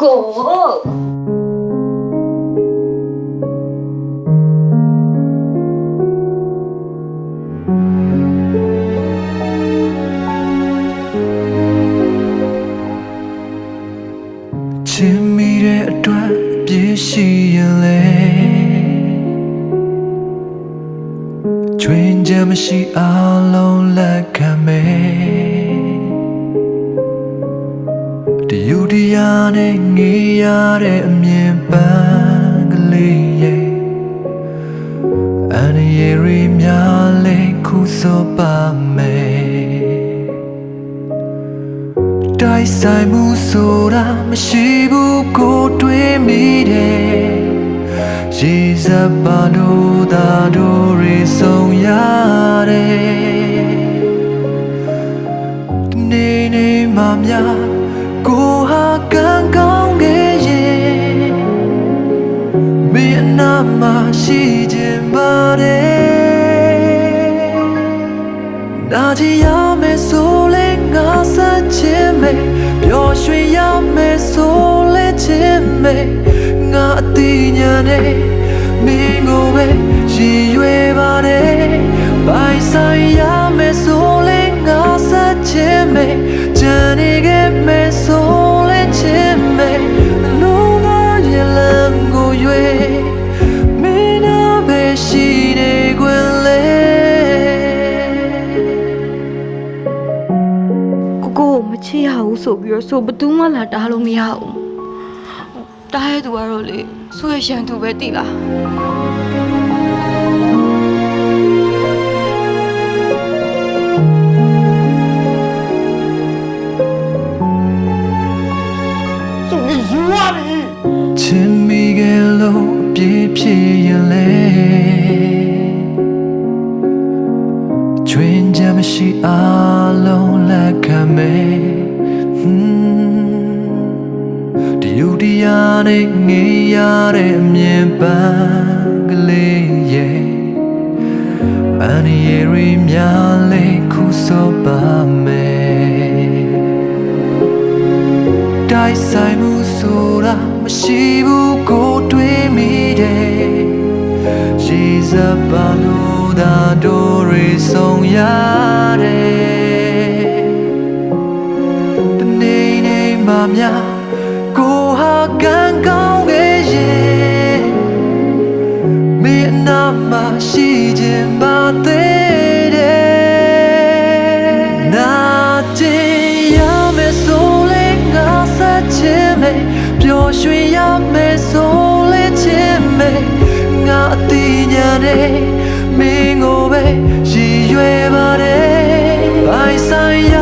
ကိုချင်မိတဲ့အတွက်ပြည့်ရှိရင်လေချွင်ကြမရှိ တယူတရားနဲ့ငေးရတဲ့အမြင်ပန်းကလေးရဲ့အန်ရရီများလေးခုစောပါမယ်တိုက်ဆိုင်မှုဆိုတာမရှိဘူးကိုတွေးမိတယ်ရေစပ်ပါလို့သာတို့ ကိုဟာကံကောင်းခဲ့ရဲ့မင်းအနာမရှိခြင်းပါတယ်နာကြည့်ရမယ်ဆိုလဲငါဆက်ခြင်းမေပျော်ရွှင်ရမယ်ဆိုလဲခြင်းမေငါအတိညာနဲ့မင်းကိုပဲရည်ရွယ်ပါ ဆိုပြီးတော့ဆိုဘသူမှလာတားလို့မရဘူးတားရဲ့သူကတော့လေဆိုရရှန်သူပဲတိလားဆို你ယူရပြီချင်မိခဲ့လို့အပြည့်ဖြစ်ရင်လေချွင်ကြမရှိအလုံးလက်ခံမယ် တရားနဲ့ငေးရတဲ့အမြင်ပန်းကလေးရဲ့အန်ရရီများလေးခုစောပါမယ်တိုက်ဆိုင်မှုဆိုတာမရှိဘူးကိုတွေးမိတယ်ရေစပ်ပါလို့သာတို့ရဆုံးရတယ်တနေ့နေ့မှများ ကိုဟာကံကောင်းခဲ့ရဲ့မင်းအနာမရှိခြင်းပါသေးတယ်နာကျင်ရမယ်ဆိုလဲငါဆက်ခြင်းမေပျော်ရွှင်ရမယ်ဆိုလဲခြင်းမေငါအတိညာနဲ့မင်းကိုပဲရည်ရွယ်ပါတယ်ပိုင်ဆိုင်ရ